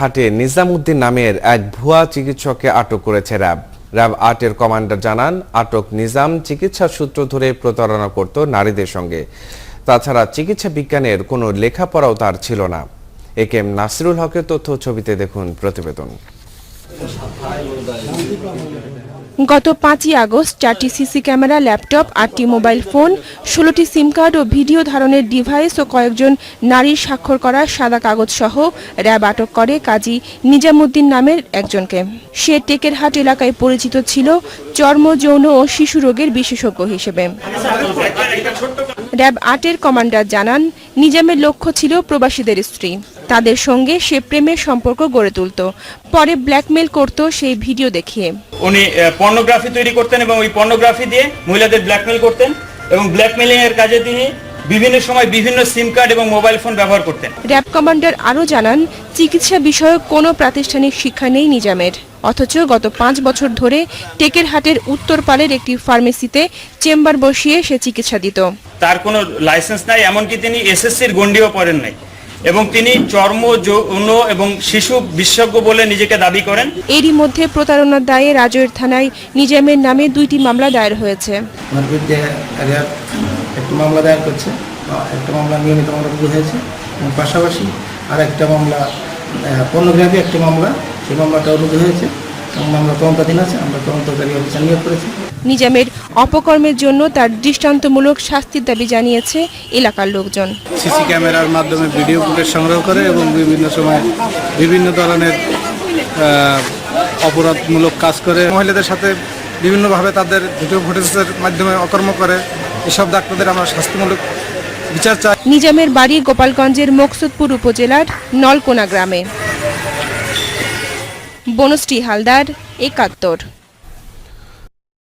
হাটে নিজামুদ্দিন নামের এক ভুয়া চিকিৎসককে আটক করেছে র্যাব। র্যাব আটের কমান্ডার জানান, আটক নিজাম চিকিৎসা সূত্র ধরে প্রতারণা করত নারীদের সঙ্গে। তাছাড়া চিকিৎসা বিজ্ঞানের কোনো লেখাপড়াও তার ছিল না। এ কে এম নাসিরুল হকের তথ্য ছবিতে দেখুন প্রতিবেদন। গত পাঁচই আগস্ট চারটি সিসি ক্যামেরা, ল্যাপটপ, আটটি মোবাইল ফোন, ষোলোটি সিম কার্ড ও ভিডিও ধারণের ডিভাইস ও কয়েকজন নারীর স্বাক্ষর করা সাদা কাগজ সহ র্যাব আটক করে কাজী নিজামুদ্দিন নামের একজনকে। সে টেকেরহাট এলাকায় পরিচিত ছিল, চর্ম, যৌন ও শিশু রোগের বিশেষজ্ঞ হিসেবে। র্যাব আটের কমান্ডার জানান, নিজামের লক্ষ্য ছিল প্রবাসীদের স্ত্রী। তাদের সঙ্গে সে প্রেমের সম্পর্ক গড়ে তুলত। পরে ব্ল্যাকমেল করত সেই ভিডিও দেখিয়ে। উনি পর্নোগ্রাফি তৈরি করতেন এবং ওই পর্নোগ্রাফি দিয়ে মহিলাদের ব্ল্যাকমেল করতেন এবং ব্ল্যাকমেলিং এর কাজে তিনি বিভিন্ন সময় বিভিন্ন সিম কার্ড এবং মোবাইল ফোন ব্যবহার করতেন। র্যাব কমান্ডার আরও জানান চিকিৎসা বিষয়ক কোনো প্রাতিষ্ঠানিক শিক্ষা নেই নিজামের। অথচ গত পাঁচ বছর ধরে টেকেরহাটের উত্তরপালের একটি ফার্মেসিতে চেম্বার বসিয়ে সে চিকিৎসা দিত। তার কোনো লাইসেন্স নাই এমনকি তিনি এসএসসির গণ্ডিও পড়েন নাই। এবং তিনি চর্ম যৌন এবং শিশু বিশেষজ্ঞ বলে নিজেকে দাবি করেন। এরই মধ্যে প্রতারণার দায়ে রাজৈর থানায় নিজামের নামে দুইটি মামলা দায়ের হয়েছে। বিরুদ্ধে র্যাব একটি মামলা দায়ের করছে একটা মামলা নিয়মিত মামলা রুজু হয়েছে এবং পাশাপাশি আর একটা মামলা পর্নোগ্রাফি একটি মামলা সেই মামলাটাও রুজু হয়েছে। এবং তদন্তাধীন আছে আমরা তদন্তকারী অফিসার নিয়োগ করেছি। নিজামের অপকর্মের জন্য তার দৃষ্টান্তমূলক শাস্তির দাবি জানিয়েছে এলাকার লোকজন। সিসি ক্যামেরার মাধ্যমে ভিডিও ফুটেজ সংগ্রহ করে এবং বিভিন্ন সময় বিভিন্ন ধরনের অপরাধমূলক কাজ করে। মহিলাদের সাথে বিভিন্নভাবে তাদের ভিডিও ফুটেজের মাধ্যমে অকর্ম করে। এসব ডাক্তারদের আমরা শাস্তিমূলক বিচার চাই। নিজামের বাড়ি গোপালগঞ্জের মকসুদপুর উপজেলার নলকোনা গ্রামে। বনশ্রী হালদার একাত্তর।